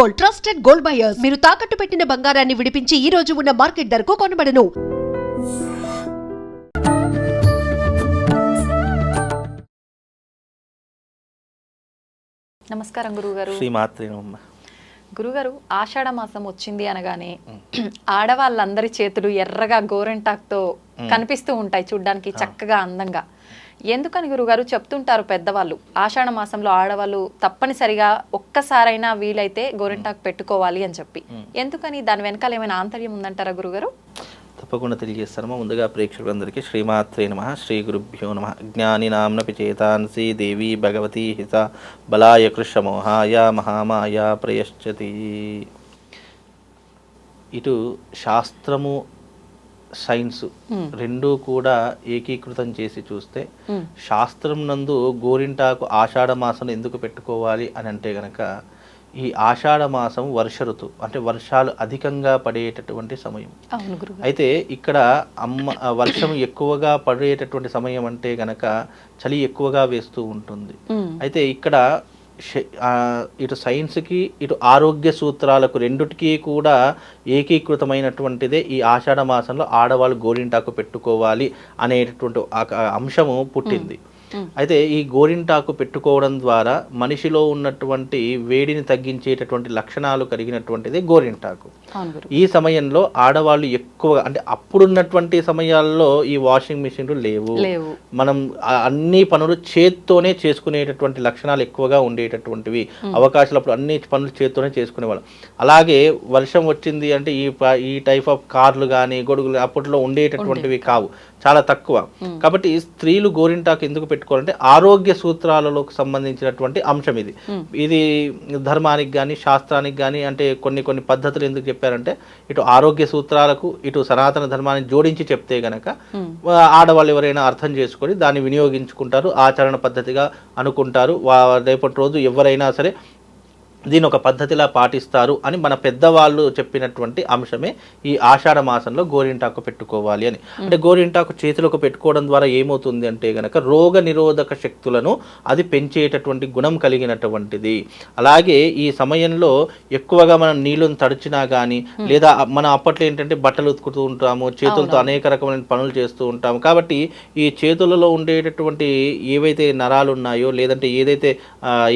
Gold trusted gold buyers. మీరు తాకట్టు పెట్టిన బంగారాన్ని విడిపించి ఈ రోజు ఉన్న మార్కెట్ ధరకు కొనబడను. నమస్కారం నమః. గురుగారు ఆషాఢ మాసం వచ్చింది అనగానే ఆడవాళ్ళందరి చేతులు ఎర్రగా గోరెంటాక్తో కనిపిస్తూ ఉంటాయి చూడ్డానికి చక్కగా అందంగా. ఎందుకని గురుగారు చెప్తుంటారు పెద్దవాళ్ళు? ఆషాఢ మాసంలో ఆడవాళ్ళు తప్పనిసరిగా ఒక్కసారైనా వీలైతే గోరెంటాక్ పెట్టుకోవాలి అని చెప్పి. ఎందుకని దాని వెనకాల ఏమైనా ఆంతర్యం ఉందంటారా గురుగారు? తప్పకుండా తెలియజేస్తానమ్మా ముందుగా ప్రేక్షకులందరికీ శ్రీమాత్రే నమ శ్రీ గురుభ్యో నమ. జ్ఞాని నామ్నపి చేతాంసి దేవి భగవతి హిత బలాయ కృషమోహాయ మహామాయ ప్రయశ్చతి. ఇటు శాస్త్రము సైన్స్ రెండూ కూడా ఏకీకృతం చేసి చూస్తే శాస్త్రం నందు గోరింటాకు ఆషాఢ మాసం ఎందుకు పెట్టుకోవాలి అని అంటే గనక ఈ ఆషాఢ మాసం వర్ష ఋతువు అంటే వర్షాలు అధికంగా పడేటటువంటి సమయం. అయితే ఇక్కడ అమ్మ వర్షం ఎక్కువగా పడేటటువంటి సమయం అంటే గనక చలి ఎక్కువగా వేస్తూ ఉంటుంది. అయితే ఇక్కడ ఇటు సైన్స్కి ఇటు ఆరోగ్య సూత్రాలకు రెండుటికి కూడా ఏకీకృతమైనటువంటిదే ఈ ఆషాఢ మాసంలో ఆడవాళ్ళు గోరింటాకు పెట్టుకోవాలి అనేటటువంటి ఆ అంశము పుట్టింది. అయితే ఈ గోరింటాకు పెట్టుకోవడం ద్వారా మనిషిలో ఉన్నటువంటి వేడిని తగ్గించేటటువంటి లక్షణాలు కలిగినటువంటిది గోరింటాకు. ఈ సమయంలో ఆడవాళ్ళు ఎక్కువగా అంటే అప్పుడున్నటువంటి సమయాల్లో ఈ వాషింగ్ మిషన్లు లేవు. మనం అన్ని పనులు చేత్తోనే చేసుకునేటటువంటి లక్షణాలు ఎక్కువగా ఉండేటటువంటివి. అవకాశాలు అప్పుడు అన్ని పనులు చేత్తోనే చేసుకునేవాళ్ళం. అలాగే వర్షం వచ్చింది అంటే ఈ ఈ టైప్ ఆఫ్ కార్లు కానీ గొడుగులు అప్పట్లో ఉండేటటువంటివి కావు. చాలా తక్కువ. కాబట్టి స్త్రీలు గోరింటాకు ఎందుకు పెట్టుకోవాలంటే ఆరోగ్య సూత్రాలకు సంబంధించినటువంటి అంశం ఇది. ఇది ధర్మానికి కానీ శాస్త్రానికి కానీ అంటే కొన్ని కొన్ని పద్ధతులు ఎందుకు చెప్పారంటే ఇటు ఆరోగ్య సూత్రాలకు ఇటు సనాతన ధర్మాన్ని జోడించి చెప్తే గనక ఆడవాళ్ళు ఎవరైనా అర్థం చేసుకొని దాన్ని వినియోగించుకుంటారు ఆచరణ పద్ధతిగా అనుకుంటారు. రేపటి రోజు ఎవరైనా సరే దీని ఒక పద్ధతిలా పాటిస్తారు అని మన పెద్దవాళ్ళు చెప్పినటువంటి అంశమే ఈ ఆషాఢ మాసంలో గోరింటాకు పెట్టుకోవాలి అని. అంటే గోరింటాకు చేతులకు పెట్టుకోవడం ద్వారా ఏమవుతుంది అంటే గనక రోగ నిరోధక శక్తులను అది పెంచేటటువంటి గుణం కలిగినటువంటిది. అలాగే ఈ సమయంలో ఎక్కువగా మనం నీళ్ళను తడిచినా కానీ లేదా మన అప్పట్లో ఏంటంటే బట్టలు ఉతుకుతూ ఉంటాము చేతులతో అనేక రకమైన పనులు చేస్తూ ఉంటాము. కాబట్టి ఈ చేతులలో ఉండేటటువంటి ఏవైతే నరాలు ఉన్నాయో లేదంటే ఏదైతే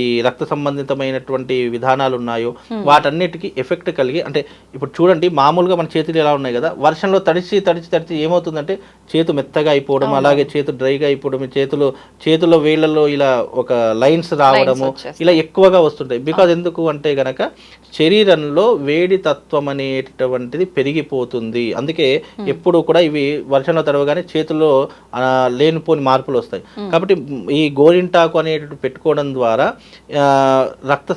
ఈ రక్త సంబంధితమైనటువంటి విధానాలు ఉన్నాయో వాటన్నిటికీ ఎఫెక్ట్ కలిగి అంటే ఇప్పుడు చూడండి మామూలుగా మన చేతులు ఎలా ఉన్నాయి కదా వర్షంలో తడిచి తడిచి తడిచి ఏమవుతుందంటే చేతు మెత్తగా అయిపోవడం అలాగే చేతు డ్రైగా అయిపోవడం చేతులు చేతుల వేళ్ళలో ఇలా ఒక లైన్స్ రావడము. ఇలా ఎక్కువగా వస్తుంటాయి. బికాజ్ ఎందుకు అంటే గనక శరీరంలో వేడి తత్వం అనేటటువంటిది పెరిగిపోతుంది. అందుకే ఎప్పుడు కూడా ఇవి వర్షంలో తడవగానే చేతుల్లో లేనిపోని మార్పులు వస్తాయి. కాబట్టి ఈ గోరింటాకు అనేటువంటి పెట్టుకోవడం ద్వారా రక్త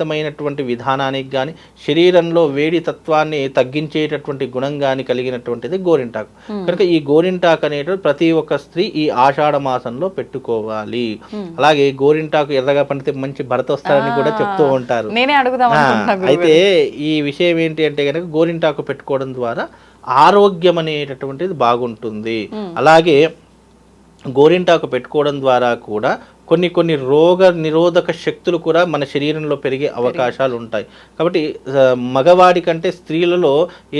సంబంధితమైనటువంటి విధానానికి కానీ శరీరంలో వేడి తత్వాన్ని తగ్గించేటటువంటి గుణం కానీ కలిగినటువంటిది గోరింటాకు. కనుక ఈ గోరింటాకు అనేటువంటి ప్రతి ఒక్క స్త్రీ ఈ ఆషాఢ మాసంలో పెట్టుకోవాలి. అలాగే గోరింటాకు ఎర్రగా పండితే మంచి భర్త వస్తారని కూడా చెప్తూ ఉంటారు. అయితే ఈ విషయం ఏంటి అంటే కనుక గోరింటాకు పెట్టుకోవడం ద్వారా ఆరోగ్యం అనేటటువంటిది బాగుంటుంది. అలాగే గోరింటాకు పెట్టుకోవడం ద్వారా కూడా కొన్ని కొన్ని రోగ నిరోధక శక్తులు కూడా మన శరీరంలో పెరిగే అవకాశాలు ఉంటాయి. కాబట్టి మగవాడి కంటే స్త్రీలలో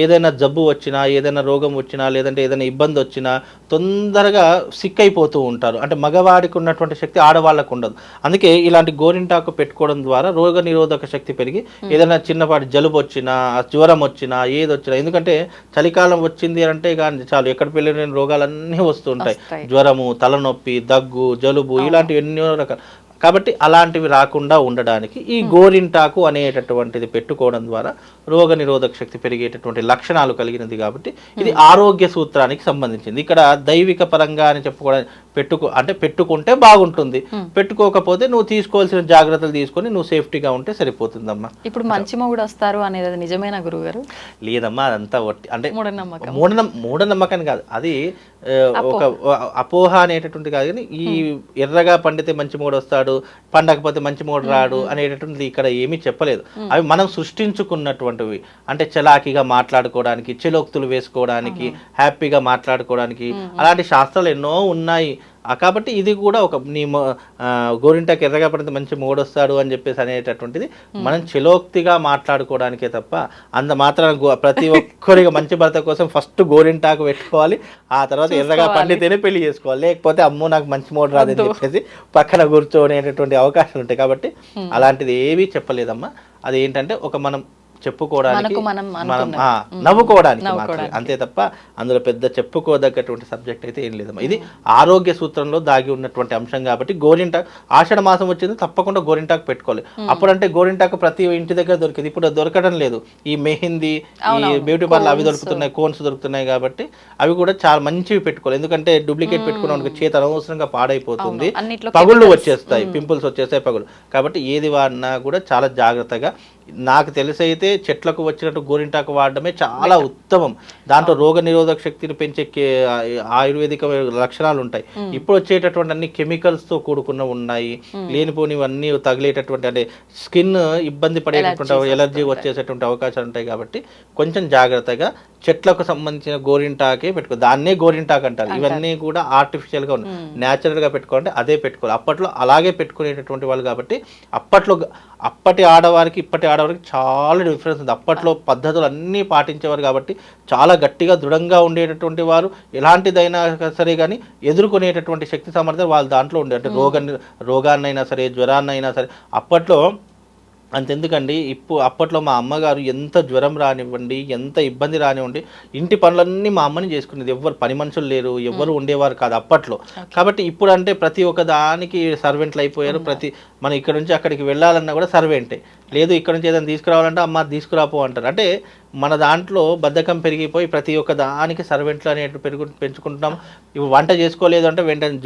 ఏదైనా జబ్బు వచ్చినా ఏదైనా రోగం వచ్చినా లేదంటే ఏదైనా ఇబ్బంది వచ్చినా తొందరగా సిక్ అయిపోతూ ఉంటారు. అంటే మగవాడికి ఉన్నటువంటి శక్తి ఆడవాళ్ళకు ఉండదు. అందుకే ఇలాంటి గోరింటాకు పెట్టుకోవడం ద్వారా రోగ నిరోధక శక్తి పెరిగి ఏదైనా చిన్నపాటి జలుబు వచ్చినా జ్వరం వచ్చినా ఏది వచ్చినా ఎందుకంటే చలికాలం వచ్చింది అంటే కానీ చాలు ఎక్కడ పెళ్ళిన రోగాలన్నీ వస్తుంటాయి వస్తాయి. జ్వరము తలనొప్పి దగ్గు జలుబు ఇలాంటివి ఎన్నో రకాలు కాబట్టి అలాంటివి రాకుండా ఉండడానికి ఈ గోరింటాకు అనేటటువంటిది పెట్టుకోవడం ద్వారా రోగ నిరోధక శక్తి పెరిగేటటువంటి లక్షణాలు కలిగినది కాబట్టి ఇది ఆరోగ్య సూత్రానికి సంబంధించింది. ఇక్కడ దైవిక పరంగా అని చెప్పుకోవడం పెట్టుకో అంటే పెట్టుకుంటే బాగుంటుంది. పెట్టుకోకపోతే నువ్వు తీసుకోవాల్సిన జాగ్రత్తలు తీసుకొని నువ్వు సేఫ్టీగా ఉంటే సరిపోతుందమ్మా. ఇప్పుడు మంచి మొగుడు వస్తారు అనేది నిజమేనా గురుగారు? లేదమ్మా అదంతా అంటే మూఢనమ్మకం. మూఢనం మూఢనమ్మకం కాదు. అది ఒక అపోహ అనేటటువంటి కాదు కానీ ఈ ఎర్రగా పండితే మంచి మూడు వస్తాడు పండకపోతే మంచి మూడు రాడు అనేటటువంటిది ఇక్కడ ఏమీ చెప్పలేదు. అవి మనం సృష్టించుకున్నటువంటివి. అంటే చలాకీగా మాట్లాడుకోవడానికి చెలోక్తులు వేసుకోవడానికి హ్యాపీగా మాట్లాడుకోవడానికి అలాంటి శాస్త్రాలు ఎన్నో ఉన్నాయి. కాబట్టి ఇది కూడా ఒక నీ గోరింటాకు ఎర్రగా పడితే మంచి మూడొస్తాడు అని చెప్పేసి అనేటటువంటిది మనం చిలోక్తిగా మాట్లాడుకోవడానికే తప్ప అంత మాత్రం ప్రతి ఒక్కరికి మంచి భర్త కోసం ఫస్ట్ గోరింటాకు పెట్టుకోవాలి ఆ తర్వాత ఎర్రగా పండితేనే పెళ్ళి చేసుకోవాలి లేకపోతే అమ్మో నాకు మంచి మూడు రాదని చెప్పేసి పక్కన కూర్చోనేటటువంటి అవకాశాలు ఉంటాయి కాబట్టి అలాంటిది ఏమీ చెప్పలేదమ్మా. అది ఏంటంటే ఒక మనం చెప్పుకోవడానికి మనం నవ్వుకోవడానికి. అంతే తప్ప అందులో పెద్ద చెప్పుకోదగ్గటువంటి సబ్జెక్ట్ అయితే ఏం లేదమ్మా. ఇది ఆరోగ్య సూత్రంలో దాగి ఉన్నటువంటి అంశం కాబట్టి గోరింటాకు ఆషాఢ మాసం వచ్చింది తప్పకుండా గోరింటాకు పెట్టుకోవాలి. అప్పుడంటే గోరింటాకు ప్రతి ఇంటి దగ్గర దొరికింది. ఇప్పుడు దొరకడం లేదు. ఈ మెహిందీ ఈ బ్యూటీ పార్లర్ అవి దొరుకుతున్నాయి కోన్స్ దొరుకుతున్నాయి కాబట్టి అవి కూడా చాలా మంచివి పెట్టుకోవాలి. ఎందుకంటే డూప్లికేట్ పెట్టుకున్న చేతి అనవసరంగా పాడైపోతుంది. పగుళ్ళు వచ్చేస్తాయి పింపుల్స్ వచ్చేస్తాయి పగులు కాబట్టి ఏది వాడినా కూడా చాలా జాగ్రత్తగా నాకు తెలిసి అయితే చెట్లకు వచ్చినట్టు గోరింటాకు వాడడమే చాలా ఉత్తమం. దాంట్లో రోగ నిరోధక శక్తిని పెంచే ఆయుర్వేదిక లక్షణాలు ఉంటాయి. ఇప్పుడు వచ్చేటటువంటి అన్ని chemicals తో కూడుకున్న ఉన్నాయి. లేనిపోనివన్నీ తగిలేటటువంటి అంటే స్కిన్ ఇబ్బంది పడేటటువంటి ఎలర్జీ వచ్చేసేటువంటి అవకాశాలు ఉంటాయి కాబట్టి కొంచెం జాగ్రత్తగా చెట్లకు సంబంధించిన గోరింటాకే పెట్టుకో దాన్నే గోరింటాకు అంటారు. ఇవన్నీ కూడా artificial గా ఉన్నాయి. గా పెట్టుకోవాలంటే అదే పెట్టుకోవాలి. అప్పట్లో అలాగే పెట్టుకునేటటువంటి వాళ్ళు కాబట్టి అప్పట్లో అప్పటి ఆడవారికి ఇప్పటి ఆడవారికి చాలా డిఫరెన్స్ ఉంది. అప్పట్లో పద్ధతులు అన్నీ పాటించేవారు కాబట్టి చాలా గట్టిగా దృఢంగా ఉండేటటువంటి వారు ఎలాంటిదైనా సరే కానీ ఎదుర్కొనేటటువంటి శక్తి సామర్థ్యం వాళ్ళ దాంట్లో ఉండే. అంటే రోగ రోగాన్నైనా సరే జ్వరాన్నైనా సరే అప్పట్లో అంతెందుకండి ఇప్పుడు అప్పట్లో మా అమ్మగారు ఎంత జ్వరం రానివ్వండి ఎంత ఇబ్బంది రానివ్వండి ఇంటి పనులన్నీ మా అమ్మని చేసుకునేది. ఎవ్వరు పని మనుషులు లేరు ఎవ్వరు ఉండేవారు కాదు అప్పట్లో. కాబట్టి ఇప్పుడు అంటే ప్రతి ఒక్క దానికి సర్వెంట్లు అయిపోయారు ప్రతి మనం ఇక్కడ నుంచి అక్కడికి వెళ్ళాలన్నా కూడా సర్వెంటే లేదు ఇక్కడ నుంచి ఏదైనా తీసుకురావాలంటే అమ్మ దీసుకురాపో అంటారు. అంటే మన దాంట్లో బద్ధకం పెరిగిపోయి ప్రతి ఒక్క దానికి సర్వెంట్లు అనేటు పెరుగు పెంచుకుంటున్నాం. ఇప్పుడు వంట చేసుకోలేదు అంటే వెంటనే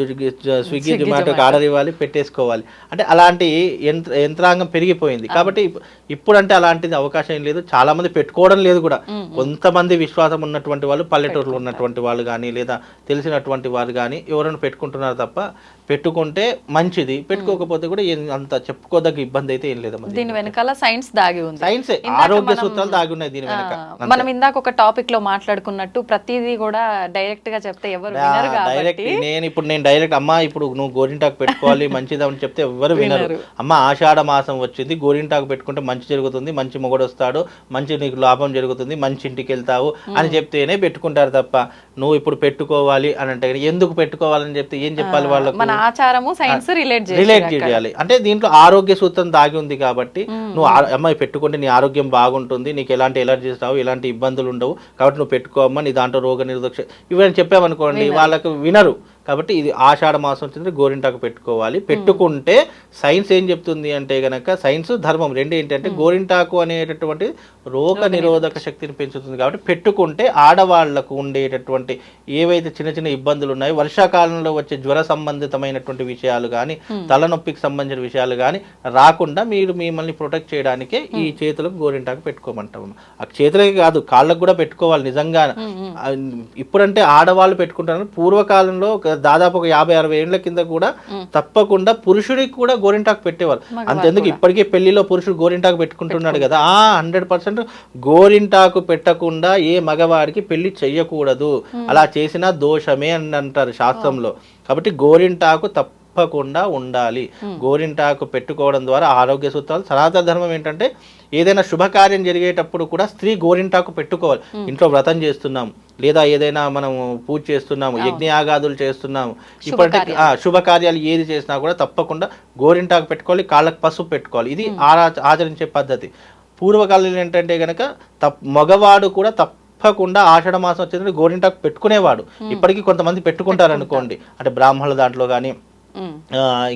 స్విగ్గీ జొమాటోకి ఆర్డర్ ఇవ్వాలి పెట్టేసుకోవాలి. అంటే అలాంటి యంత్ర యంత్రాంగం పెరిగిపోయింది. కాబట్టి ఇప్- ఇప్పుడంటే అలాంటిది అవకాశం ఏం లేదు. చాలా మంది పెట్టుకోవడం లేదు కూడా. కొంతమంది విశ్వాసం ఉన్నటువంటి వాళ్ళు పల్లెటూరులో ఉన్నటువంటి వాళ్ళు కానీ లేదా తెలిసినటువంటి వారు కానీ ఎవరైనా పెట్టుకుంటున్నారు తప్ప పెట్టుకుంటే మంచిది. పెట్టుకోకపోతే కూడా అంత చెప్పుకోదగ్గ ఇబ్బంది అయితే ఏం లేదమ్మా దీని వెనకాల సైన్స్ దాగి ఉంది. సైన్సే. ఆరోగ్య సూత్రాలు దాగి ఉన్నాయి దీని వెనక. మనం ఇందాక ఒక టాపిక్లో మాట్లాడుకున్నట్టు ప్రతిదీ కూడా డైరెక్ట్గా చెప్తే ఎవరు డైరెక్ట్ నేను ఇప్పుడు నేను డైరెక్ట్ అమ్మా ఇప్పుడు నువ్వు గోరింటాకు పెట్టుకోవాలి మంచిది అని చెప్తే ఎవ్వరు వినరు. అమ్మ ఆషాఢ మాసం వచ్చింది గోరింటాకు పెట్టుకుంటే మంచి జరుగుతుంది మంచి మొగుడు వస్తాడు మంచి నీకు లాభం జరుగుతుంది మంచి ఇంటికి వెళ్తావు అని చెప్తేనే పెట్టుకుంటారు తప్ప నువ్వు ఇప్పుడు పెట్టుకోవాలి అని అంటే ఎందుకు పెట్టుకోవాలని చెప్తే ఏం చెప్పాలి వాళ్ళకు? మన ఆచారము సైన్స్ రిలేట్ రిలేట్ చేయాలి. అంటే దీంట్లో ఆరోగ్య సూత్రం దాగి ఉంది కాబట్టి నువ్వు అమ్మాయి పెట్టుకుంటే నీ ఆరోగ్యం బాగుంటుంది నీకు ఎలాంటి ఎలర్జీస్ రావు ఎలాంటి ఇబ్బందులు ఉండవు కాబట్టి నువ్వు పెట్టుకోమ్మా నీ దాంట్లో రోగ నిరోధక ఇవన్నీ చెప్పామనుకోండి వాళ్ళకు వినరు. కాబట్టి ఇది ఆషాఢ మాసం వచ్చింది గోరింటాకు పెట్టుకోవాలి. పెట్టుకుంటే సైన్స్ ఏం చెప్తుంది అంటే గనక సైన్స్ ధర్మం రెండు ఏంటంటే గోరింటాకు అనేటటువంటి రోగ నిరోధక శక్తిని పెంచుతుంది కాబట్టి పెట్టుకుంటే ఆడవాళ్ళకు ఉండేటటువంటి ఏవైతే చిన్న చిన్న ఇబ్బందులు ఉన్నాయో వర్షాకాలంలో వచ్చే జ్వర సంబంధితమైనటువంటి విషయాలు కానీ తలనొప్పికి సంబంధించిన విషయాలు కానీ రాకుండా మీరు మిమ్మల్ని ప్రొటెక్ట్ చేయడానికే ఈ చేతులకు గోరింటాకు పెట్టుకోమంటాం ఆ చేతులకి కాదు కాళ్ళకు కూడా పెట్టుకోవాలి నిజంగా. ఇప్పుడంటే ఆడవాళ్ళు పెట్టుకుంటారు పూర్వకాలంలో ఒక దాదాపు ఒక యాభై అరవై ఏళ్ళ కింద కూడా తప్పకుండా పురుషుడికి కూడా గోరింటాకు పెట్టేవారు అంతెందుకు ఇప్పటికే పెళ్ళిలో పురుషుడు గోరింటాకు పెట్టుకుంటున్నాడు కదా. ఆ హండ్రెడ్ పర్సెంట్ గోరింటాకు పెట్టకుండా ఏ మగవాడికి పెళ్ళి చెయ్యకూడదు. అలా చేసినా దోషమే అని అంటారు శాస్త్రంలో. కాబట్టి గోరింటాకు తప్పకుండా ఉండాలి. గోరింటాకు పెట్టుకోవడం ద్వారా ఆరోగ్య సూత్రాలు సనాతన ధర్మం ఏంటంటే ఏదైనా శుభకార్యం జరిగేటప్పుడు కూడా స్త్రీ గోరింటాకు పెట్టుకోవాలి. ఇంట్లో వ్రతం చేస్తున్నాం లేదా ఏదైనా మనం పూజ చేస్తున్నాము యజ్ఞయాగాదులు చేస్తున్నాము ఇప్పుడంటే ఆ, శుభకార్యాలు ఏది చేసినా కూడా తప్పకుండా గోరింటాకు పెట్టుకోవాలి కాళ్ళకు పసుపు పెట్టుకోవాలి. ఇది ఆచరించే పద్ధతి. పూర్వకాలంలో ఏంటంటే గనక తప్ మగవాడు కూడా తప్పకుండా ఆషాఢ మాసం వచ్చేది గోరింటాకు పెట్టుకునేవాడు. ఇప్పటికీ కొంతమంది పెట్టుకుంటారు. అనుకోండి అంటే బ్రాహ్మణుల దాంట్లో కానీ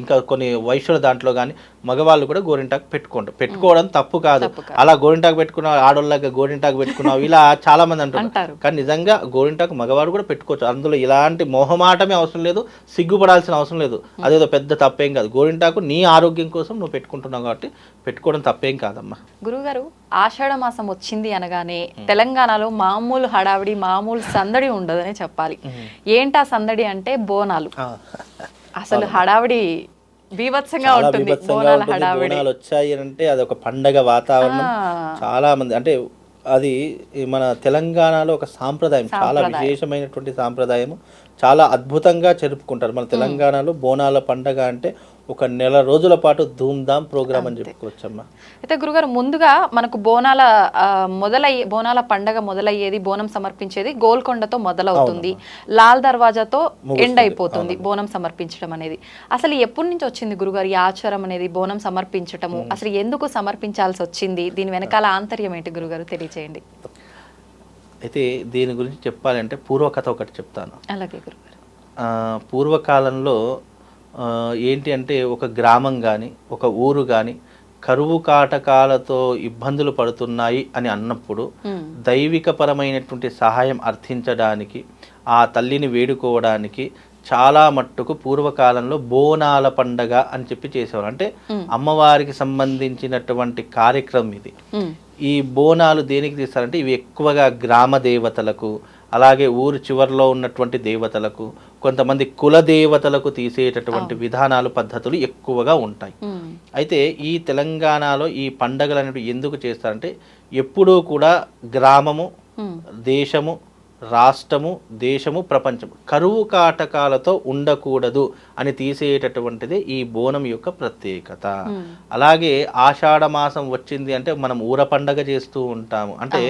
ఇంకా కొన్ని వైశ్యుల దాంట్లో కానీ మగవాళ్ళు కూడా గోరింటాకు పెట్టుకుంటారు. పెట్టుకోవడం తప్పు కాదు. అలా గోరింటాకు పెట్టుకున్న ఆడోళ్ళగా గోరింటాకు పెట్టుకున్నావు ఇలా చాలా మంది అంటారు. కానీ నిజంగా గోరింటాకు మగవాడు కూడా పెట్టుకోవచ్చు. అందులో ఇలాంటి మొహమాటమే అవసరం లేదు సిగ్గుపడాల్సిన అవసరం లేదు. అదేదో పెద్ద తప్పేం కాదు. గోరింటాకు నీ ఆరోగ్యం కోసం నువ్వు పెట్టుకుంటున్నావు కాబట్టి పెట్టుకోవడం తప్పేం కాదమ్మా. గురుగారు ఆషాఢ మాసం వచ్చింది అనగానే తెలంగాణలో మామూలు హడావిడి మామూలు సందడి ఉండదనే చెప్పాలి. ఏంటా సందడి అంటే బోనాలు. అసలు హడావిడి బీభత్సంగా ఉంటుంది బోనాల హడావిడి. బోనాలు వచ్చాయి అంటే అది ఒక పండగ వాతావరణం. చాలా మంది అంటే అది మన తెలంగాణలో ఒక సాంప్రదాయం చాలా విశేషమైనటువంటి సాంప్రదాయం చాలా అద్భుతంగా జరుపుకుంటారు మన తెలంగాణలో బోనాల పండగ అంటే ఒక నెల రోజుల పాటు ధూమ్ధామ్ ప్రోగ్రామ్ అని చెప్పుకోవచ్చమ్మా. అయితే గురుగారు ముందుగా మనకు బోనాల మొదలయ్యే బోనాల పండగ మొదలయ్యేది బోనం సమర్పించేది గోల్కొండతో మొదలవుతుంది. లాల్ దర్వాజాతో ఎండ్ అయిపోతుంది బోనం సమర్పించడం అనేది. అసలు ఎప్పటి నుంచి వచ్చింది గురుగారు ఈ ఆచారం అనేది బోనం సమర్పించటము? అసలు ఎందుకు సమర్పించాల్సి వచ్చింది? దీని వెనకాల ఆంతర్యం ఏంటి గురుగారు? తెలియచేయండి. అయితే దీని గురించి చెప్పాలంటే పూర్వకథ ఒకటి చెప్తాను. అలాగే గురుగారు. ఆ, పూర్వకాలంలో ఏంటి అంటే ఒక గ్రామం కానీ ఒక ఊరు కానీ కరువు కాటకాలతో ఇబ్బందులు పడుతున్నాయి అని అన్నప్పుడు దైవికపరమైనటువంటి సహాయం అర్థించడానికి ఆ తల్లిని వేడుకోవడానికి చాలా మట్టుకు పూర్వకాలంలో బోనాల పండగ అని చెప్పి చేసేవారు అంటే అమ్మవారికి సంబంధించినటువంటి కార్యక్రమం ఇది. ఈ బోనాలు దేనికి తీస్తారంటే ఇవి ఎక్కువగా గ్రామ దేవతలకు అలాగే ఊరు చివరిలో ఉన్నటువంటి దేవతలకు కొంతమంది కుల దేవతలకు తీసేటటువంటి విధానాలు పద్ధతులు ఎక్కువగా ఉంటాయి. అయితే ఈ తెలంగాణలో ఈ పండగలు అనేవి ఎందుకు చేస్తారంటే ఎప్పుడూ కూడా గ్రామము దేశము రాష్ట్రము దేశము ప్రపంచము కరువు కాటకాలతో ఉండకూడదు అని తీసేటటువంటిది ఈ బోనం యొక్క ప్రత్యేకత. అలాగే ఆషాఢ మాసం వచ్చింది అంటే మనం ఊర పండగ చేస్తూ ఉంటాము. అంటే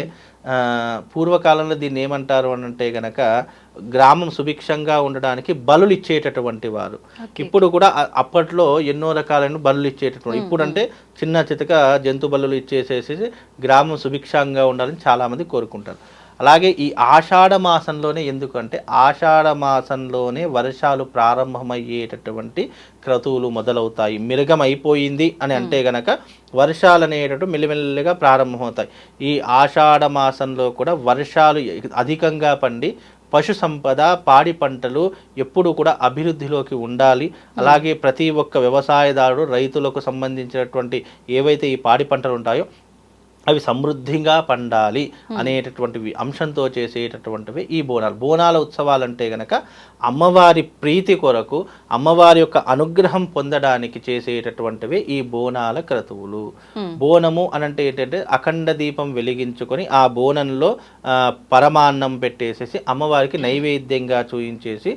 పూర్వకాలంలో దీన్ని ఏమంటారు అని అంటే గనక గ్రామం సుభిక్షంగా ఉండడానికి బలులు ఇచ్చేటటువంటి వారు. ఇప్పుడు కూడా అప్పట్లో ఎన్నో రకాలైన బలులు ఇచ్చేటటువంటి ఇప్పుడు అంటే చిన్న చితక జంతు బలులు ఇచ్చేసేసి గ్రామం సుభిక్షంగా ఉండాలని చాలా మంది కోరుకుంటారు. అలాగే ఈ ఆషాఢ మాసంలోనే ఎందుకంటే ఆషాఢ మాసంలోనే వర్షాలు ప్రారంభమయ్యేటటువంటి క్రతువులు మొదలవుతాయి. మిరగం అయిపోయింది అని అంటే గనక వర్షాలు అనేటట్టు మెల్లిమెల్లిగా ప్రారంభమవుతాయి. ఈ ఆషాఢ మాసంలో కూడా వర్షాలు అధికంగా పండి పశు సంపద పాడి పంటలు ఎప్పుడు కూడా అభివృద్ధిలోకి ఉండాలి. అలాగే ప్రతి ఒక్క వ్యవసాయదారుడు రైతులకు సంబంధించినటువంటి ఏవైతే ఈ పాడి పంటలు ఉంటాయో అవి సమృద్ధిగా పండాలి అనేటటువంటి అంశంతో చేసేటటువంటివి ఈ బోనాలు. బోనాల ఉత్సవాలు అంటే గనక అమ్మవారి ప్రీతి కొరకు అమ్మవారి యొక్క అనుగ్రహం పొందడానికి చేసేటటువంటివి ఈ బోనాల క్రతువులు. బోనము అనంటే ఏంటంటే అఖండ దీపం వెలిగించుకొని ఆ బోనంలో పరమాన్నం పెట్టేసేసి అమ్మవారికి నైవేద్యంగా చూయించేసి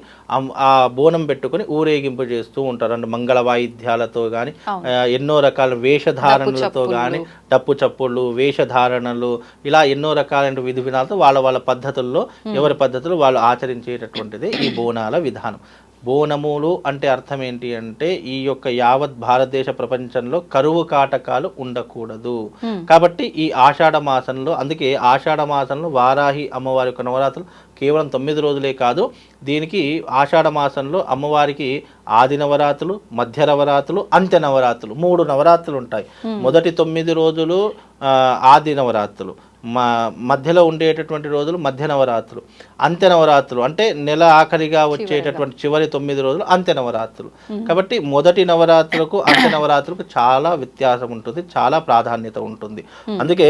ఆ బోనం పెట్టుకొని ఊరేగింపు చేస్తూ ఉంటారు. అంటే మంగళ వాయిద్యాలతో కానీ ఎన్నో రకాల వేషధారణలతో కానీ డప్పు చప్పుళ్ళు వేషధారణలు ఇలా ఎన్నో రకాలైన విధి విధానాలతో వాళ్ళ వాళ్ళ పద్ధతుల్లో ఎవరి పద్ధతులు వాళ్ళు ఆచరించేటటువంటిది ఈ బోనాల విధానం. బోనములు అంటే అర్థం ఏంటి అంటే ఈ యొక్క యావత్ భారతదేశ ప్రపంచంలో కరువు కాటకాలు ఉండకూడదు. కాబట్టి ఈ ఆషాఢ మాసంలో అందుకే ఆషాఢ మాసంలో వారాహి అమ్మవారి యొక్క నవరాత్రులు కేవలం తొమ్మిది రోజులే కాదు దీనికి ఆషాఢ మాసంలో అమ్మవారికి ఆది నవరాత్రులు మధ్య నవరాత్రులు అంత్య నవరాత్రులు మూడు నవరాత్రులు ఉంటాయి. మొదటి తొమ్మిది రోజులు ఆది నవరాత్రులు. మా మధ్యలో ఉండేటటువంటి రోజులు మధ్య నవరాత్రులు అంత్య నవరాత్రులు. అంటే నెల ఆఖరిగా వచ్చేటటువంటి చివరి తొమ్మిది రోజులు అంత్య నవరాత్రులు. కాబట్టి మొదటి నవరాత్రులకు అంత్య నవరాత్రులకు చాలా వ్యత్యాసం ఉంటుంది చాలా ప్రాధాన్యత ఉంటుంది. అందుకే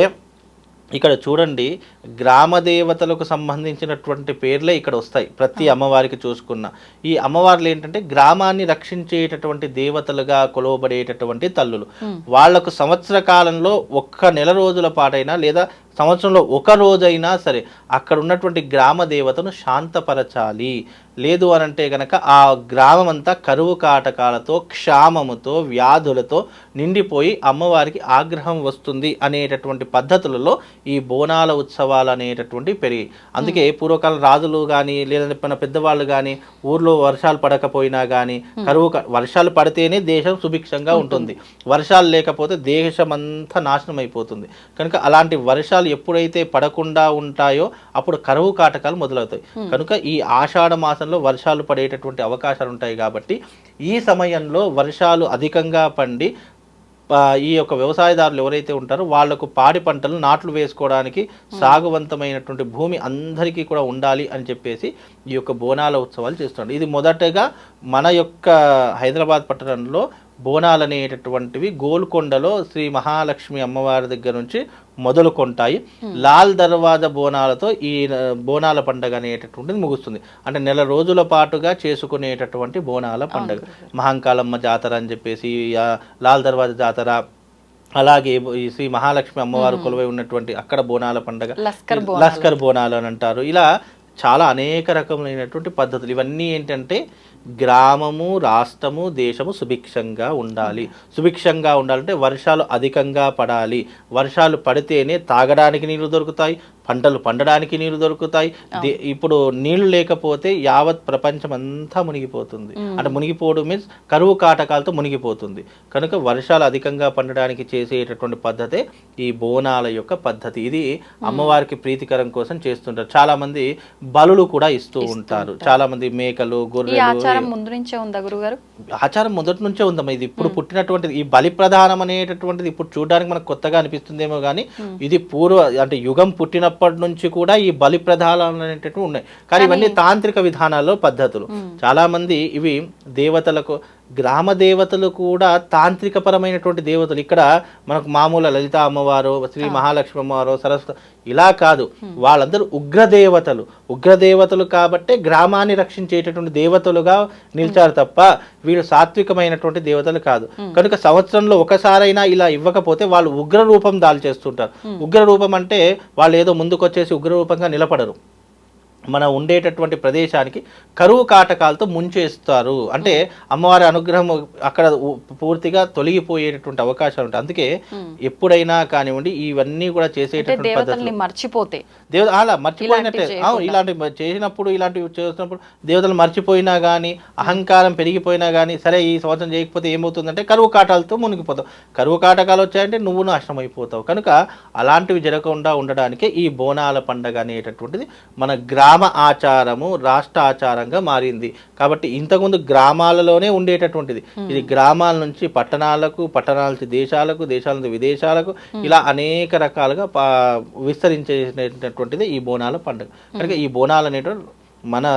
ఇక్కడ చూడండి గ్రామ దేవతలకు సంబంధించినటువంటి పేర్లే ఇక్కడ వస్తాయి ప్రతి అమ్మవారికి చూసుకున్న. ఈ అమ్మవార్లు ఏంటంటే గ్రామాన్ని రక్షించేటటువంటి దేవతలుగా కొలవబడేటటువంటి తల్లులు. వాళ్ళకు సంవత్సర కాలంలో ఒక్క నెల రోజుల పాటైనా లేదా సంవత్సరంలో ఒక రోజైనా సరే అక్కడ ఉన్నటువంటి గ్రామ దేవతను శాంతపరచాలి. లేదు అని అంటే గనక ఆ గ్రామం అంతా కరువు కాటకాలతో క్షామముతో వ్యాధులతో నిండిపోయి అమ్మవారికి ఆగ్రహం వస్తుంది అనేటటువంటి పద్ధతులలో ఈ బోనాల ఉత్సవాలు అనేటటువంటి పెరిగి అందుకే పూర్వకాలం రాజులు కానీ లేదంటే మన పెద్దవాళ్ళు కానీ ఊర్లో వర్షాలు పడకపోయినా కానీ కరువు వర్షాలు పడితేనే దేశం సుభిక్షంగా ఉంటుంది. వర్షాలు లేకపోతే దేశం అంతా నాశనం అయిపోతుంది కనుక అలాంటి వర్షాలు ఎప్పుడైతే పడకుండా ఉంటాయో అప్పుడు కరువు కాటకాలు మొదలవుతాయి. కనుక ఈ ఆషాఢ మాసంలో వర్షాలు పడేటటువంటి అవకాశాలు ఉంటాయి కాబట్టి ఈ సమయంలో వర్షాలు అధికంగా పండి ఈ యొక్క వ్యవసాయదారులు ఎవరైతే ఉంటారో వాళ్ళకు పాడి పంటలు నాట్లు వేసుకోవడానికి సాగువంతమైనటువంటి భూమి అందరికీ కూడా ఉండాలి అని చెప్పేసి ఈ యొక్క బోనాల ఉత్సవాలు చేస్తున్నారు. ఇది మొదటగా మన యొక్క హైదరాబాద్ పట్టణంలో బోనాలు అనేటటువంటివి గోల్కొండలో శ్రీ మహాలక్ష్మి అమ్మవారి దగ్గర నుంచి మొదలుకొంటాయి. లాల్ దర్వాజా బోనాలతో ఈ బోనాల పండగ అనేటటువంటిది ముగుస్తుంది. అంటే నెల రోజుల పాటుగా చేసుకునేటటువంటి బోనాల పండగ. మహంకాళమ్మ జాతర అని చెప్పేసి లాల్ దర్వాజా జాతర అలాగే ఈ శ్రీ మహాలక్ష్మి అమ్మవారు కొలువై ఉన్నటువంటి అక్కడ బోనాల పండగ. లస్కర్ బోనాలు అని అంటారు. ఇలా చాలా అనేక రకములైనటువంటి పద్ధతులు. ఇవన్నీ ఏంటంటే గ్రామము రాష్ట్రము దేశము సుభిక్షంగా ఉండాలి. సుభిక్షంగా ఉండాలంటే వర్షాలు అధికంగా పడాలి. వర్షాలు పడితేనే తాగడానికి నీళ్ళు దొరుకుతాయి పంటలు పండడానికి నీళ్ళు దొరుకుతాయి. ఇప్పుడు నీళ్ళు లేకపోతే యావత్ ప్రపంచం అంతా మునిగిపోతుంది అంటే మునిగిపోవడం మీన్స్ కరువు కాటకాలతో మునిగిపోతుంది. కనుక వర్షాలు అధికంగా పండడానికి చేసేటటువంటి పద్ధతే ఈ బోనాల యొక్క పద్ధతి. ఇది అమ్మవారికి ప్రీతికరం కోసం చేస్తుంటారు. చాలా మంది బలులు కూడా ఇస్తూ ఉంటారు. చాలా మంది మేకలు గొర్రెలు ఆచారం ముందు నుంచే ఉందా గురుగారు? ఆచారం మొదటి నుంచే ఉందమ్మా. ఇది ఇప్పుడు పుట్టినటువంటిది ఈ బలి ప్రధానం అనేటటువంటిది ఇప్పుడు చూడడానికి మనకు కొత్తగా అనిపిస్తుందేమో కానీ ఇది పూర్వ అంటే యుగం పుట్టినప్పటి నుంచి కూడా ఈ బలి ప్రధానాలు అనేటటువంటి ఉన్నాయి. కానీ ఇవన్నీ తాంత్రిక విధానాల్లో పద్ధతులు. చాలా మంది ఇవి దేవతలకు గ్రామ దేవతలు కూడా తాంత్రిక పరమైనటువంటి దేవతలు. ఇక్కడ మనకు మామూలు లలిత అమ్మవారు శ్రీ మహాలక్ష్మి అమ్మవారు సరస్వతి ఇలా కాదు. వాళ్ళందరూ ఉగ్ర దేవతలు ఉగ్ర దేవతలు కాబట్టే గ్రామాన్ని రక్షించేటటువంటి దేవతలుగా నిలిచారు తప్ప వీళ్ళు సాత్వికమైనటువంటి దేవతలు కాదు. కనుక సంవత్సరంలో ఒకసారైనా ఇలా ఇవ్వకపోతే వాళ్ళు ఉగ్ర రూపం దాలి చేస్తుంటారు ఉగ్ర రూపం అంటే వాళ్ళు ఏదో ముందుకొచ్చేసి ఉగ్ర రూపంగా నిలబడరు. మన ఉండేటటువంటి ప్రదేశానికి కరువు కాటకాలతో ముంచేస్తారు. అంటే అమ్మవారి అనుగ్రహం అక్కడ పూర్తిగా తొలగిపోయేటటువంటి అవకాశాలు ఉంటాయి. అందుకే ఎప్పుడైనా కానివ్వండి ఇవన్నీ కూడా చేసేటటువంటి పద్ధతులు. మర్చిపోతే. దేవత అలా మర్చిపోయినట్టే. ఇలాంటివి చేసినప్పుడు ఇలాంటివి చేసినప్పుడు దేవతలు మర్చిపోయినా కానీ అహంకారం పెరిగిపోయినా కానీ సరే ఈ సంవత్సరం చేయకపోతే ఏమవుతుందంటే కరువు కాటాలతో మునిగిపోతావు. కరువు కాటకాలు వచ్చాయంటే నువ్వు నాశనం అయిపోతావు కనుక అలాంటివి జరగకుండా ఉండడానికే ఈ బోనాల పండగ అనేటటువంటిది మన గ్రామ ఆచారము రాష్ట్ర ఆచారంగా మారింది. కాబట్టి ఇంతకుముందు గ్రామాలలోనే ఉండేటటువంటిది. ఇది గ్రామాల నుంచి పట్టణాలకు పట్టణాల నుంచి దేశాలకు దేశాల నుంచి విదేశాలకు ఇలా అనేక రకాలుగా విస్తరించేటటువంటిది ఈ బోనాల పండుగ. కనుక ఈ బోనాలు అనేటువంటి మన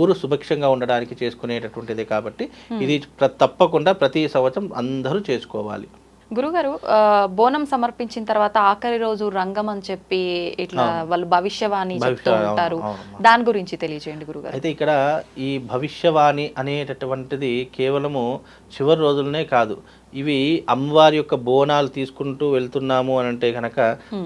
ఊరు సుభిక్షంగా ఉండడానికి చేసుకునేటటువంటిది కాబట్టి ఇది తప్పకుండా ప్రతి సంవత్సరం అందరూ చేసుకోవాలి. గురుగారు ఆ, బోనం సమర్పించిన తర్వాత ఆఖరి రోజు రంగం అని చెప్పి ఇట్లా వాళ్ళు భవిష్యవాణి చెప్తూ ఉంటారు. దాని గురించి తెలియజేయండి గురుగారు. అయితే ఇక్కడ ఈ భవిష్యవాణి అనేటటువంటిది కేవలము చివరి రోజులనే కాదు. ఇవి అమ్మవారి యొక్క బోనాలు తీసుకుంటూ వెళ్తున్నాము అని అంటే కనుక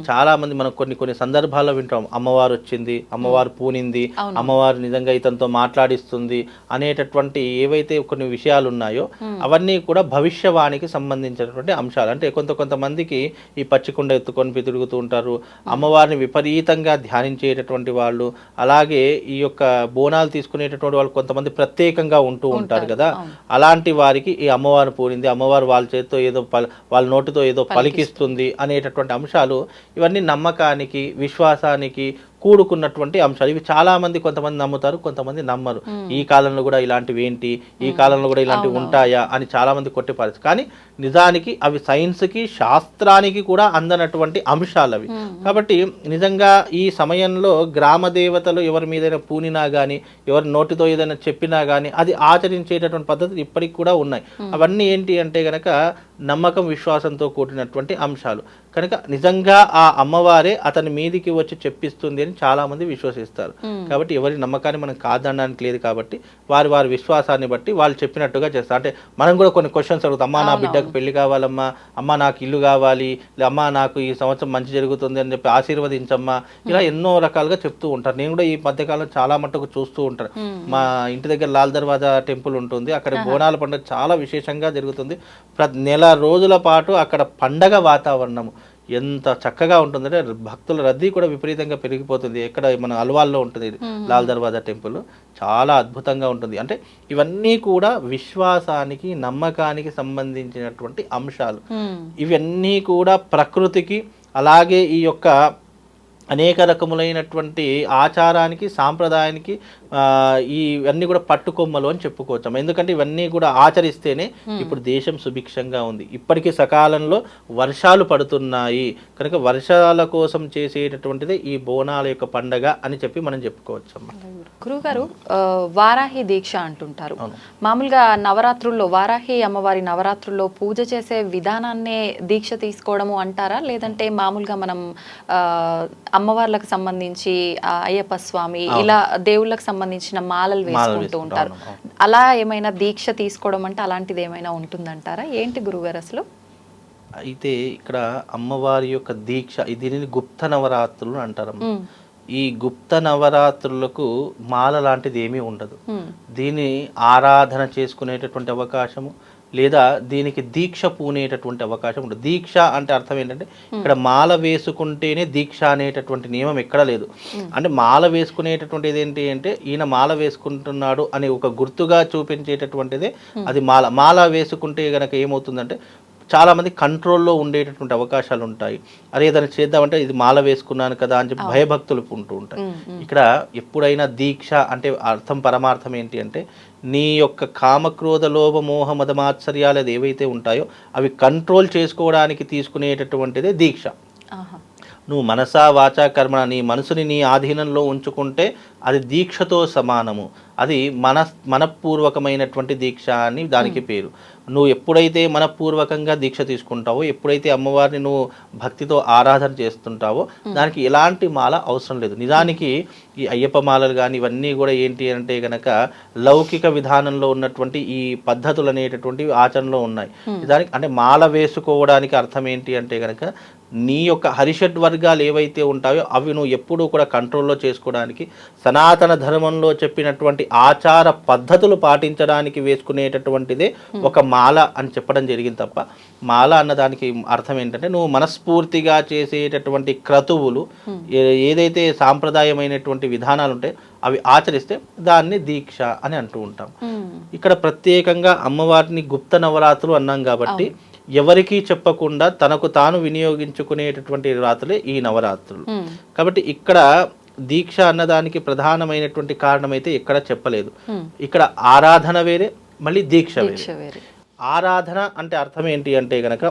చాలా మంది మనం కొన్ని కొన్ని సందర్భాల్లో వింటాం. అమ్మవారు వచ్చింది అమ్మవారు పూనింది అమ్మవారు నిజంగా ఇతనితో మాట్లాడిస్తుంది అనేటటువంటి ఏవైతే కొన్ని విషయాలు ఉన్నాయో అవన్నీ కూడా భవిష్యవాణికి సంబంధించినటువంటి అంశాలు. అంటే కొంత కొంతమందికి ఈ పచ్చికుండ ఎత్తుకొని తిరుగుతూ ఉంటారు. అమ్మవారిని విపరీతంగా ధ్యానించేటటువంటి వాళ్ళు అలాగే ఈ యొక్క బోనాలు తీసుకునేటటువంటి వాళ్ళు కొంతమంది ప్రత్యేకంగా ఉంటూ ఉంటారు కదా. అలాంటి వారికి ఈ అమ్మవారు పూరింది అమ్మవారు వాళ్ళ చేతితో ఏదో పల వాళ్ళ నోటితో ఏదో పలికిస్తుంది అనేటటువంటి అంశాలు ఇవన్నీ నమ్మకానికి విశ్వాసానికి కూడుకున్నటువంటి అంశాలు. ఇవి చాలా మంది కొంతమంది నమ్ముతారు కొంతమంది నమ్మరు. ఈ కాలంలో కూడా ఇలాంటివి ఏంటి? ఈ కాలంలో కూడా ఇలాంటివి ఉంటాయా అని చాలా మంది కొట్టిపారు కానీ నిజానికి అవి సైన్స్కి శాస్త్రానికి కూడా అందనటువంటి అంశాలు అవి. కాబట్టి నిజంగా ఈ సమయంలో గ్రామ దేవతలు ఎవరి మీదైనా పూనినా కానీ ఎవరి నోటితో ఏదైనా చెప్పినా కానీ అది ఆచరించేటటువంటి పద్ధతులు ఇప్పటికి కూడా ఉన్నాయి. అవన్నీ ఏంటి అంటే గనక నమ్మకం విశ్వాసంతో కూడినటువంటి అంశాలు. కనుక నిజంగా ఆ అమ్మవారే అతని మీదికి వచ్చి చెప్పిస్తుంది అని చాలా మంది విశ్వసిస్తారు కాబట్టి ఎవరి నమ్మకాన్ని మనం కాదనడానికి లేదు కాబట్టి వారి వారి విశ్వాసాన్ని బట్టి వాళ్ళు చెప్పినట్టుగా చేస్తారు. అంటే మనం కూడా కొన్ని క్వశ్చన్స్ అడుగుతాం. అమ్మా నా బిడ్డకు పెళ్ళి కావాలమ్మా. అమ్మా నాకు ఇల్లు కావాలి. అమ్మా నాకు ఈ సంవత్సరం మంచి జరుగుతుంది అని చెప్పి ఆశీర్వదించమ్మా. ఇలా ఎన్నో రకాలుగా చెప్తూ ఉంటారు. నేను కూడా ఈ మధ్యకాలం చాలా మట్టుకు చూస్తూ ఉంటాను. మా ఇంటి దగ్గర లాల్ దర్వాజా టెంపుల్ ఉంటుంది. అక్కడ బోనాల పండుగ చాలా విశేషంగా జరుగుతుంది. ప్రతి నెల రోజుల పాటు అక్కడ పండగ వాతావరణము ఎంత చక్కగా ఉంటుందంటే భక్తుల రద్దీ కూడా విపరీతంగా పెరిగిపోతుంది. ఎక్కడ మన అల్వాల్లో ఉంటుంది లాల్ దర్వాజా టెంపుల్. చాలా అద్భుతంగా ఉంటుంది. అంటే ఇవన్నీ కూడా విశ్వాసానికి నమ్మకానికి సంబంధించినటువంటి అంశాలు. ఇవన్నీ కూడా ప్రకృతికి అలాగే ఈ యొక్క అనేక రకములైనటువంటి ఆచారానికి సాంప్రదాయానికి ఆ, ఇవన్నీ కూడా పట్టుకొమ్మలు అని చెప్పుకోవచ్చు ఎందుకంటే ఇవన్నీ కూడా ఆచరిస్తేనే ఇప్పుడు దేశం సుభిక్షంగా ఉంది. ఇప్పటికీ సకాలంలో వర్షాలు పడుతున్నాయి. కనుక వర్షాల కోసం చేసేటటువంటిదే ఈ బోనాల యొక్క పండగ అని చెప్పి మనం చెప్పుకోవచ్చు అమ్మా గురుగారు వారాహి దీక్ష అంటుంటారు. మామూలుగా నవరాత్రుల్లో వారాహి అమ్మవారి నవరాత్రుల్లో పూజ చేసే విధానాన్నే దీక్ష తీసుకోవడము అంటారా? లేదంటే మామూలుగా మనం ఆ, అమ్మవార్లకు సంబంధించి అయ్యప్ప స్వామి ఇలా దేవుళ్ళకి సంబంధించిన మాలలు వేసుకుంటూ ఉంటారు. అలా ఏమైనా దీక్ష తీసుకోవడం అంటే అలాంటిది ఏమైనా ఉంటుందంటారా? ఏంటి గురుగారు అసలు? అయితే ఇక్కడ అమ్మవారి యొక్క దీక్ష దీనిని గుప్త నవరాత్రులు అంటారమ్మ. ఉమ్, ఈ గుప్త నవరాత్రులకు మాల లాంటిది ఏమీ ఉండదు. దీన్ని ఆరాధన చేసుకునేటటువంటి అవకాశము లేదా దీనికి దీక్ష పూనేటటువంటి అవకాశం ఉంటుంది దీక్ష అంటే అర్థం ఏంటంటే ఇక్కడ మాల వేసుకుంటేనే దీక్ష అనేటటువంటి నియమం ఎక్కడ లేదు. అంటే మాల వేసుకునేటటువంటిది ఏంటి అంటే ఈయన మాల వేసుకుంటున్నాడు అని ఒక గుర్తుగా చూపించేటటువంటిదే అది మాల. మాల వేసుకుంటే గనక ఏమవుతుందంటే చాలా మంది కంట్రోల్లో ఉండేటటువంటి అవకాశాలు ఉంటాయి అరే ఏదైనా చేద్దామంటే ఇది మాల వేసుకున్నాను కదా అని చెప్పి భయభక్తులు ఉంటూ ఉంటాయి. ఇక్కడ ఎప్పుడైనా దీక్ష అంటే అర్థం పరమార్థం ఏంటి అంటే నీ యొక్క కామక్రోధ లోభ మోహ మదమాత్సర్యాలు అది ఏవైతే ఉంటాయో అవి కంట్రోల్ చేసుకోవడానికి తీసుకునేటటువంటిదే దీక్ష. నువ్వు మనసా వాచా కర్మణ నీ మనసుని నీ ఆధీనంలో ఉంచుకుంటే అది దీక్షతో సమానము. అది మన మనపూర్వకమైనటువంటి దీక్ష అని దానికి పేరు. నువ్వు ఎప్పుడైతే మనపూర్వకంగా దీక్ష తీసుకుంటావో ఎప్పుడైతే అమ్మవారిని నువ్వు భక్తితో ఆరాధన చేస్తుంటావో దానికి ఎలాంటి మాల అవసరం లేదు. నిజానికి ఈ అయ్యప్ప మాలలు కానీ ఇవన్నీ కూడా ఏంటి అంటే గనక లౌకిక విధానంలో ఉన్నటువంటి ఈ పద్ధతులు అనేటటువంటివి ఆచరణలో ఉన్నాయి. దానికి అంటే మాల వేసుకోవడానికి అర్థం ఏంటి అంటే గనక నీ యొక్క హరిషడ్ వర్గాలు ఏవైతే ఉంటాయో అవి నువ్వు ఎప్పుడూ కూడా కంట్రోల్లో చేసుకోవడానికి సనాతన ధర్మంలో చెప్పినటువంటి ఆచార పద్ధతులు పాటించడానికి వేసుకునేటటువంటిదే ఒక మాల అని చెప్పడం జరిగింది తప్ప మాల అన్నదానికి అర్థం ఏంటంటే నువ్వు మనస్ఫూర్తిగా చేసేటటువంటి క్రతువులు ఏదైతే సాంప్రదాయమైనటువంటి విధానాలు ఉంటాయో అవి ఆచరిస్తే దాన్ని దీక్ష అని అంటూ ఉంటాం. ఇక్కడ ప్రత్యేకంగా అమ్మవారిని గుప్త నవరాత్రులు అన్నాం కాబట్టి ఎవరికీ చెప్పకుండా తనకు తాను వినియోగించుకునేటటువంటి రాత్రులే ఈ నవరాత్రులు. కాబట్టి ఇక్కడ దీక్ష అన్నదానికి ప్రధానమైనటువంటి కారణం అయితే ఎక్కడ చెప్పలేదు. ఇక్కడ ఆరాధన వేరే మళ్ళీ దీక్ష వేరే. ఆరాధన అంటే అర్థం ఏంటి అంటే కనుక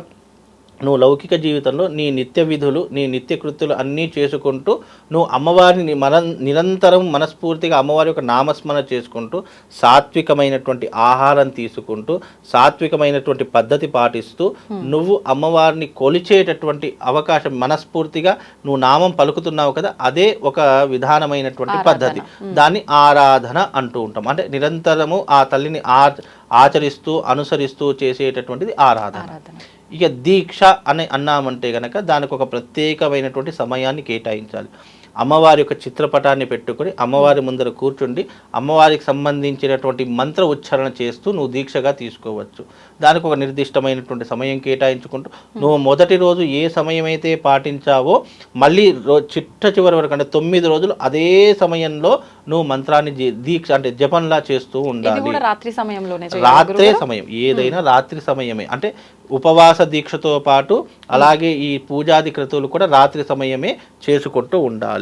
నువ్వు లౌకిక జీవితంలో నీ నిత్య విధులు నీ నిత్య కృత్యులు అన్నీ చేసుకుంటూ నువ్వు అమ్మవారిని మన నిరంతరం మనస్ఫూర్తిగా అమ్మవారి యొక్క నామస్మరణ చేసుకుంటూ సాత్వికమైనటువంటి ఆహారం తీసుకుంటూ సాత్వికమైనటువంటి పద్ధతి పాటిస్తూ నువ్వు అమ్మవారిని కొలిచేటటువంటి అవకాశం మనస్ఫూర్తిగా నువ్వు నామం పలుకుతున్నావు కదా అదే ఒక విధానమైనటువంటి పద్ధతి. దాన్ని ఆరాధన అంటూ ఉంటాం. అంటే నిరంతరము ఆ తల్లిని ఆ ఆచరిస్తూ అనుసరిస్తూ చేసేటటువంటిది ఆరాధన. ఆరాధన. ఇక దీక్ష అని అన్నామంటే కనుక దానికి ఒక ప్రత్యేకమైనటువంటి సమయాన్ని కేటాయించాలి. అమ్మవారి యొక్క చిత్రపటాన్ని పెట్టుకొని అమ్మవారి ముందర కూర్చుండి అమ్మవారికి సంబంధించినటువంటి మంత్ర ఉచ్చారణ చేస్తూ నువ్వు దీక్షగా తీసుకోవచ్చు. దానికి ఒక నిర్దిష్టమైనటువంటి సమయం కేటాయించుకుంటూ నువ్వు మొదటి రోజు ఏ సమయం అయితే పాటించావో మళ్ళీ రో చిట్ట చివరి వరకు అంటే తొమ్మిది రోజులు అదే సమయంలో నువ్వు మంత్రాన్ని దీక్ష అంటే జపంలా చేస్తూ ఉండాలి. రాత్రి సమయంలోనే రాత్రే? సమయం. ఏదైనా రాత్రి సమయమే. అంటే ఉపవాస దీక్షతో పాటు అలాగే ఈ పూజాది క్రతువులు కూడా రాత్రి సమయమే చేసుకుంటూ ఉండాలి.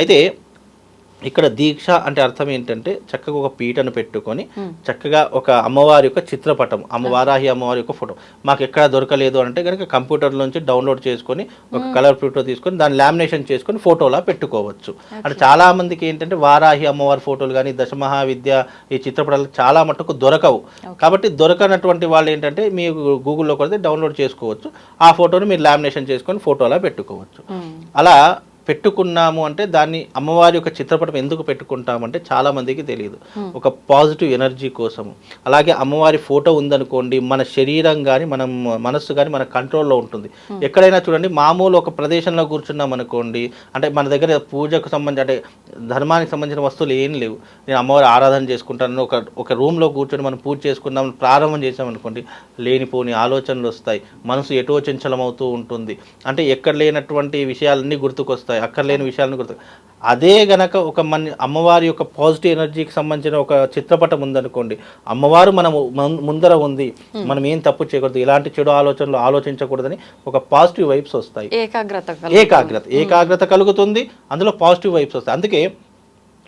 అయితే ఇక్కడ దీక్ష అంటే అర్థం ఏంటంటే చక్కగా ఒక పీటను పెట్టుకొని చక్కగా ఒక అమ్మవారి యొక్క చిత్రపటం అమ్మవారాహి అమ్మవారి యొక్క ఫోటో. మాకు ఎక్కడ దొరకలేదు అంటే కనుక కంప్యూటర్ నుంచి డౌన్లోడ్ చేసుకొని ఒక కలర్ ఫోటో తీసుకొని దాన్ని లామినేషన్ చేసుకొని ఫోటోలా పెట్టుకోవచ్చు. అంటే చాలా మందికి ఏంటంటే వారాహి అమ్మవారి ఫోటోలు కానీ దశమహావిద్య ఈ చిత్రపటాలు చాలా మటుకు దొరకవు. కాబట్టి దొరకనటువంటి వాళ్ళు ఏంటంటే మీరు గూగుల్లో కొడితే డౌన్లోడ్ చేసుకోవచ్చు. ఆ ఫోటోని మీరు లామినేషన్ చేసుకొని ఫోటోలా పెట్టుకోవచ్చు. అలా పెట్టుకున్నాము అంటే దాన్ని అమ్మవారి యొక్క చిత్రపటం ఎందుకు పెట్టుకుంటామంటే చాలా మందికి తెలియదు. ఒక పాజిటివ్ ఎనర్జీ కోసము. అలాగే అమ్మవారి ఫోటో ఉందనుకోండి మన శరీరం కానీ మనం మనస్సు కానీ మన కంట్రోల్లో ఉంటుంది. ఎక్కడైనా చూడండి మామూలు ఒక ప్రదేశంలో కూర్చున్నాం అనుకోండి అంటే మన దగ్గర పూజకు సంబంధించి అంటే ధర్మానికి సంబంధించిన వస్తువులు ఏం లేవు. నేను అమ్మవారి ఆరాధన చేసుకుంటాను ఒక ఒక రూమ్లో కూర్చొని మనం పూజ చేసుకుందాం ప్రారంభం చేసాం అనుకోండి లేనిపోని ఆలోచనలు వస్తాయి మనసు ఎటో చంచలమవుతూ ఉంటుంది. అంటే ఎక్కడ లేనటువంటి విషయాలన్నీ గుర్తుకొస్తాయి. అక్కడ లేని విషయాలను గుర్తు. అదే గనక ఒక మన అమ్మవారి యొక్క పాజిటివ్ ఎనర్జీకి సంబంధించిన ఒక చిత్రపటం ఉందనుకోండి అమ్మవారు మనము మం- ముందర ఉంది మనం ఏం తప్పు చేయకూడదు ఇలాంటి చెడు ఆలోచనలు ఆలోచించకూడదని ఒక పాజిటివ్ వైబ్స్ వస్తాయి. ఏకాగ్రత ఏకాగ్రత ఏకాగ్రత కలుగుతుంది అందులో పాజిటివ్ వైబ్స్ వస్తాయి. అందుకే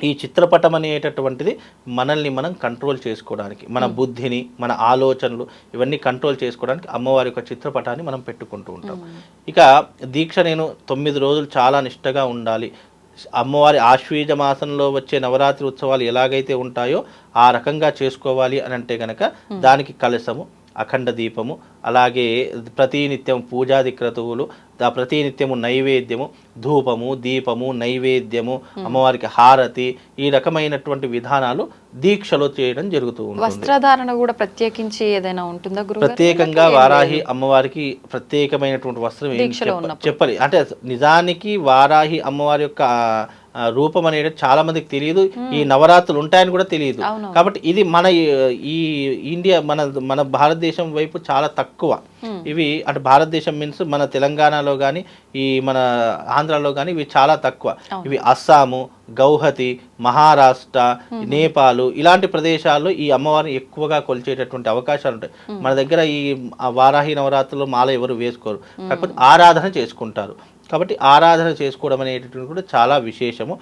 ఈ చిత్రపటం అనేటటువంటిది మనల్ని మనం కంట్రోల్ చేసుకోవడానికి మన బుద్ధిని మన ఆలోచనలు ఇవన్నీ కంట్రోల్ చేసుకోవడానికి అమ్మవారి యొక్క చిత్రపటాన్ని మనం పెట్టుకుంటూ ఉంటాం. ఇక దీక్ష నేను తొమ్మిది రోజులు చాలా నిష్టగా ఉండాలి. అమ్మవారి ఆశ్వీజ మాసంలో వచ్చే నవరాత్రి ఉత్సవాలు ఎలాగైతే ఉంటాయో ఆ రకంగా చేసుకోవాలి అని అంటే గనక దానికి కలశము అఖండ దీపము అలాగే ప్రతినిత్యం పూజాది క్రతువులు ప్రతినిత్యము నైవేద్యము ధూపము దీపము నైవేద్యము అమ్మవారికి హారతి ఈ రకమైనటువంటి విధానాలు దీక్షలో చేయడం జరుగుతూ ఉంటుంది. వస్త్రధారణ కూడా ప్రత్యేకించి ఏదైనా ఉంటుందా ప్రత్యేకంగా వారాహి అమ్మవారికి ప్రత్యేకమైనటువంటి వస్త్రం. చెప్పాలి. అంటే నిజానికి వారాహి అమ్మవారి యొక్క రూపం అనేది చాలా మందికి తెలియదు. ఈ నవరాత్రులు ఉంటాయని కూడా తెలియదు. కాబట్టి ఇది మన ఈ- ఇండియా మన మన భారతదేశం వైపు చాలా తక్కువ. ఇవి అంటే భారతదేశం మీన్స్ మన తెలంగాణలో కానీ ఈ మన ఆంధ్రాలో కానీ ఇవి చాలా తక్కువ. ఇవి అస్సాము గౌహతి మహారాష్ట్ర నేపాల్ ఇలాంటి ప్రదేశాల్లో ఈ అమ్మవారిని ఎక్కువగా కొలిచేటటువంటి అవకాశాలు ఉంటాయి. మన దగ్గర ఈ వారాహి నవరాత్రులు మాల ఎవరు వేసుకోరు. కాకపోతే ఆరాధన చేసుకుంటారు. కాబట్టి ఆరాధన చేసుకోవడం అనేటటువంటి కూడా చాలా విశేషము.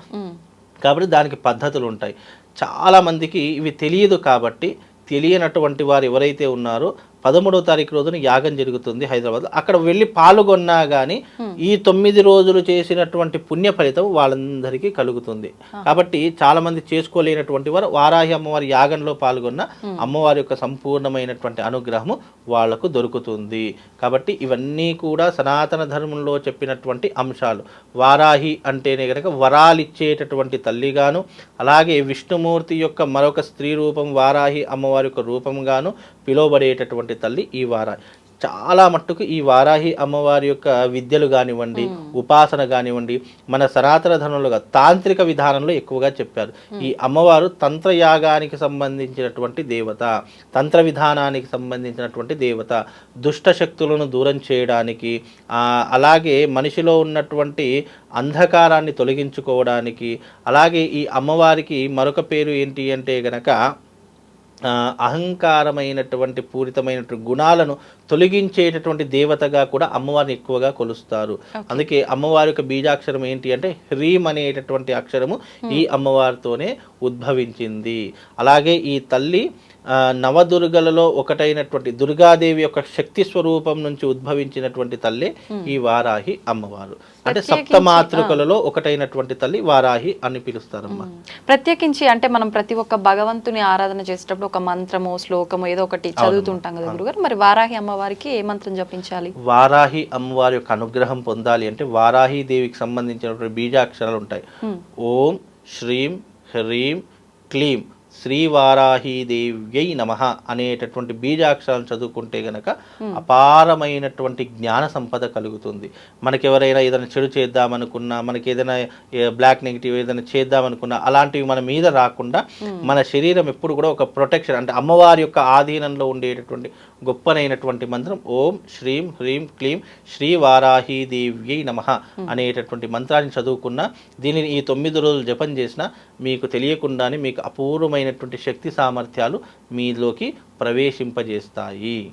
కాబట్టి దానికి పద్ధతులు ఉంటాయి. చాలా మందికి ఇవి తెలియదు కాబట్టి తెలియనటువంటి వారు ఎవరైతే ఉన్నారో పదమూడవ తారీఖు రోజున యాగం జరుగుతుంది హైదరాబాద్ అక్కడ వెళ్ళి పాల్గొన్నా కానీ ఈ తొమ్మిది రోజులు చేసినటువంటి పుణ్య ఫలితం వాళ్ళందరికీ కలుగుతుంది. కాబట్టి చాలా మంది చేసుకోలేనటువంటి వారు వారాహి అమ్మవారి యాగంలో పాల్గొన్న అమ్మవారి యొక్క సంపూర్ణమైనటువంటి అనుగ్రహము వాళ్ళకు దొరుకుతుంది. కాబట్టి ఇవన్నీ కూడా సనాతన ధర్మంలో చెప్పినటువంటి అంశాలు. వారాహి అంటేనే కనుక వరాలిచ్చేటటువంటి తల్లిగాను అలాగే విష్ణుమూర్తి యొక్క మరొక స్త్రీ రూపం వారాహి అమ్మవారి యొక్క రూపంగాను పిలువబడేటటువంటి తల్లి ఈ వారాహి. చాలా మట్టుకు ఈ వారాహి అమ్మవారి యొక్క విద్యలు కానివ్వండి ఉపాసన కానివ్వండి మన సనాతన ధర్మంలో తాంత్రిక విధానంలో ఎక్కువగా చెప్పారు. ఈ అమ్మవారు తంత్రయాగానికి సంబంధించినటువంటి దేవత తంత్ర విధానానికి సంబంధించినటువంటి దేవత దుష్ట శక్తులను దూరం చేయడానికి అలాగే మనిషిలో ఉన్నటువంటి అంధకారాన్ని తొలగించుకోవడానికి అలాగే ఈ అమ్మవారికి మరొక పేరు ఏంటి అంటే గనక అహంకారమైనటువంటి పూరితమైనటువంటి గుణాలను తొలగించేటటువంటి దేవతగా కూడా అమ్మవారిని ఎక్కువగా కొలుస్తారు. అందుకే అమ్మవారి యొక్క బీజాక్షరం ఏంటి అంటే హ్రీం అనేటటువంటి అక్షరము ఈ అమ్మవారితోనే ఉద్భవించింది. అలాగే ఈ తల్లి నవదుర్గలలో ఒకటైనటువంటి దుర్గాదేవి యొక్క శక్తి స్వరూపం నుంచి ఉద్భవించినటువంటి తల్లే ఈ వారాహి అమ్మవారు. అంటే సప్తమాతృకలలో ఒకటైనటువంటి తల్లి వారాహి అని పిలుస్తారమ్మా. ప్రత్యేకించి అంటే మనం ప్రతి ఒక్క భగవంతుని ఆరాధన చేసేటప్పుడు ఒక మంత్రము శ్లోకము ఏదో ఒకటి చదువుతుంటాం కదా గురుగారు. మరి వారాహి అమ్మవారికి ఏ మంత్రం జపించాలి? వారాహి అమ్మవారి యొక్క అనుగ్రహం పొందాలి అంటే వారాహి దేవికి సంబంధించినటువంటి బీజాక్షరాలు ఉంటాయి. ఓం శ్రీం హ్రీం క్లీం. శ్రీ వారాహి దేవ్యై నమ అనేటటువంటి బీజాక్షరాలు చదువుకుంటే గనక అపారమైనటువంటి జ్ఞాన సంపద కలుగుతుంది. మనకి ఎవరైనా ఏదైనా చెడు చేద్దామనుకున్నా మనకి ఏదైనా బ్లాక్ నెగిటివ్ ఏదైనా చేద్దామనుకున్నా అలాంటివి మన మీద రాకుండా మన శరీరం ఎప్పుడు కూడా ఒక ప్రొటెక్షన్ అంటే అమ్మవారి యొక్క ఆధీనంలో ఉండేటటువంటి గొప్పనైనటువంటి మంత్రం. ఓం శ్రీం హ్రీం క్లీం శ్రీ వారాహి దేవ్యై నమ అనేటటువంటి మంత్రాన్ని చదువుకున్నా దీనిని ఈ తొమ్మిది రోజులు జపం చేసినా మీకు తెలియకుండానే మీకు అపూర్వమైనటువంటి శక్తి సామర్థ్యాలు మీలోకి ప్రవేశింపజేస్తాయి.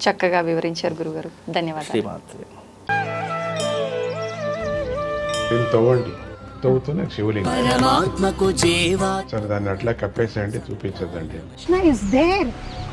చక్కగా వివరించారు గురుగారు. ధన్యవాదాలు. తవ్వండి. తవ్వుతూనే శివలింగం. సరే దాన్ని అట్లా కప్పేసేయండి చూపించదండి కృష్ణ ఇస్ దేర్